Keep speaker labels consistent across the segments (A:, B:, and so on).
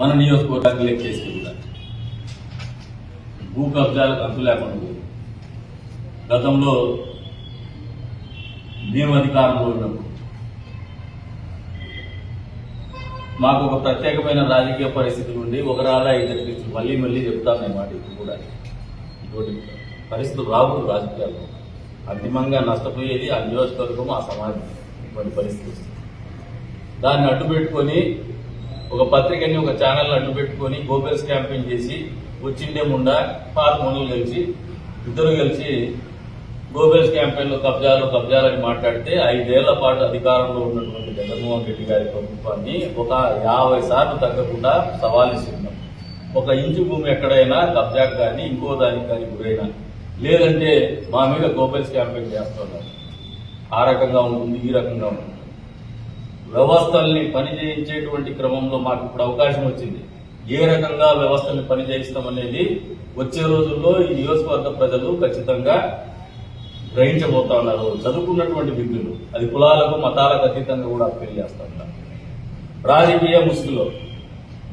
A: మన నియోజకవర్గానికి లెక్కేస్తే కూడా భూ కబ్జాలకు అంతు లేకుండా గతంలో మేము అధికారంలో ఉన్నప్పుడు మాకు ఒక ప్రత్యేకమైన రాజకీయ పరిస్థితులు ఉండి ఒకరాల ఇద్దరికి మళ్ళీ మళ్ళీ చెప్తాను నేను మాట ఇప్పుడు కూడా. ఇటువంటి పరిస్థితులు రాకూడదు రాజకీయాల్లో. అంతిమంగా నష్టపోయేది ఆ నియోజకవర్గం ఆ సమాజం. ఇటువంటి పరిస్థితి దాన్ని అడ్డు పెట్టుకొని ఒక పత్రికని ఒక ఛానల్ అడ్డు పెట్టుకొని గోబెల్స్ క్యాంపెయిన్ చేసి వచ్చిండే ముండా పాత మునులు కలిసి ఇద్దరు కలిసి గోబెల్స్ క్యాంపెయిన్లో కబ్జాలు కబ్జాలని మాట్లాడితే ఐదేళ్ళ పాటు అధికారంలో ఉన్నటువంటి జగన్మోహన్ రెడ్డి గారి ప్రభుత్వాన్ని ఒక యాభై సార్లు తగ్గకుండా సవాల్ ఇస్తున్నాం ఒక ఇంచు భూమి ఎక్కడైనా కబ్జాకు కానీ ఇంకో దానికి కానీ గురైనా లేదంటే మా మీద గోబెల్స్ క్యాంపెయిన్ చేస్తున్నారు. ఆ రకంగా ఉంటుంది ఈ రకంగా ఉంటుంది. వ్యవస్థల్ని పని చేయించేటువంటి క్రమంలో మాకు ఇప్పుడు అవకాశం వచ్చింది. ఏ రకంగా వ్యవస్థల్ని పనిచేయిస్తామనేది వచ్చే రోజుల్లో ఈ నియోజకవర్గ ప్రజలు ఖచ్చితంగా గ్రహించబోతా ఉన్నారు. చదువుకున్నటువంటి విద్యులు అది కులాలకు మతాలకు అతీతంగా కూడా అప్పీల్ చేస్తా ఉన్నారు. రాజకీయ ముసుగులో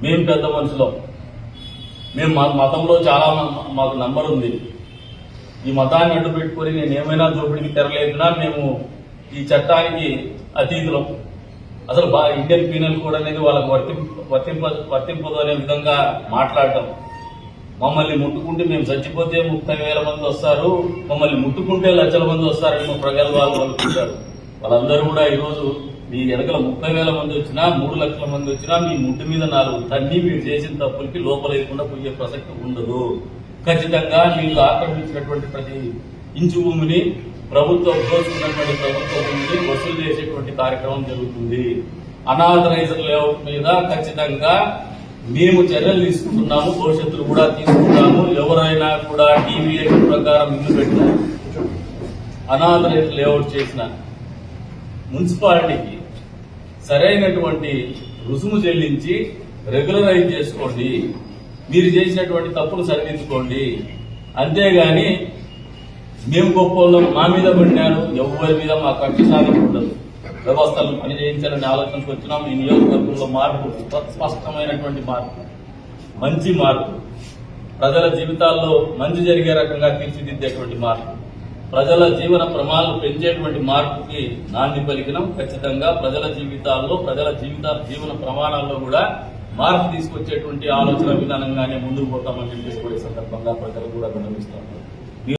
A: మేము పెద్ద మనుషులం. మేము మా మతంలో చాలా మాకు నంబర్ ఉంది. ఈ మతాన్ని అడ్డు పెట్టుకొని నేను ఏమైనా దోపిడికి తెరలేపినా మేము ఈ చట్టానికి అతీతులం. అసలు బా ఇండియన్ పీనల్ కోడ్ అనేది వాళ్ళకు వర్తింప వర్తింప వర్తింపదు అనే విధంగా మాట్లాడటం. మమ్మల్ని ముట్టుకుంటే మేము చచ్చిపోతే ముప్పై వేల మంది వస్తారు. మమ్మల్ని ముట్టుకుంటే లక్షల మంది వస్తారని మా వాళ్ళు అనుకుంటారు. వాళ్ళందరూ కూడా ఈరోజు మీ వెనకల ముప్పై వేల మంది వచ్చినా మూడు లక్షల మంది వచ్చినా మీ ముట్టు మీద నాలుగు తన్ని మీరు చేసిన తప్పులకి లోపలేకుండా పోయే ప్రసక్తి ఉండదు. ఖచ్చితంగా మీకు ఆక్రమించినటువంటి ప్రతి ఇంచు భూమిని ప్రభుత్వం దోచుకున్నటువంటి ప్రభుత్వ భూమిని వసూలు చేసేటువంటి కార్యక్రమం జరుగుతుంది. అనాథరైజర్ లేఅవుట్ మీద ఖచ్చితంగా మేము చర్యలు తీసుకుంటున్నాము భవిష్యత్తులో కూడా తీసుకుంటాము. ఎవరైనా కూడా టీవీ ప్రకారం ఇల్లు పెట్టిన అనాథరైజర్ లేఅవుట్ చేసిన మున్సిపాలిటీకి సరైనటువంటి రుసుము చెల్లించి రెగ్యులరైజ్ చేసుకోండి. మీరు చేసినటువంటి తప్పులు సరిదిద్దుకోండి. అంతేగాని మేము గొప్ప మా మీద పడినారు ఎవరి మీద మా కక్ష సాధన ఉండదు. వ్యవస్థలు పని చేయించాలనే ఆలోచనకు వచ్చినాం. ఈ నియోజకవర్గంలో మార్పు స్పష్టమైనటువంటి మార్పు మంచి మార్పు. ప్రజల జీవితాల్లో మంచి జరిగే రకంగా తీర్చిదిద్దేటువంటి మార్పు. ప్రజల జీవన ప్రమాణాలు పెంచేటువంటి మార్పుకి నాంది పలికినాం. ఖచ్చితంగా ప్రజల జీవితాల్లో ప్రజల జీవిత జీవన ప్రమాణాల్లో కూడా మార్పు తీసుకొచ్చేటువంటి ఆలోచన విధానంగానే ముందుకు పోతామని చెప్పేసి కూడా సందర్భంగా ప్రజలు కూడా గమనిస్తున్నారు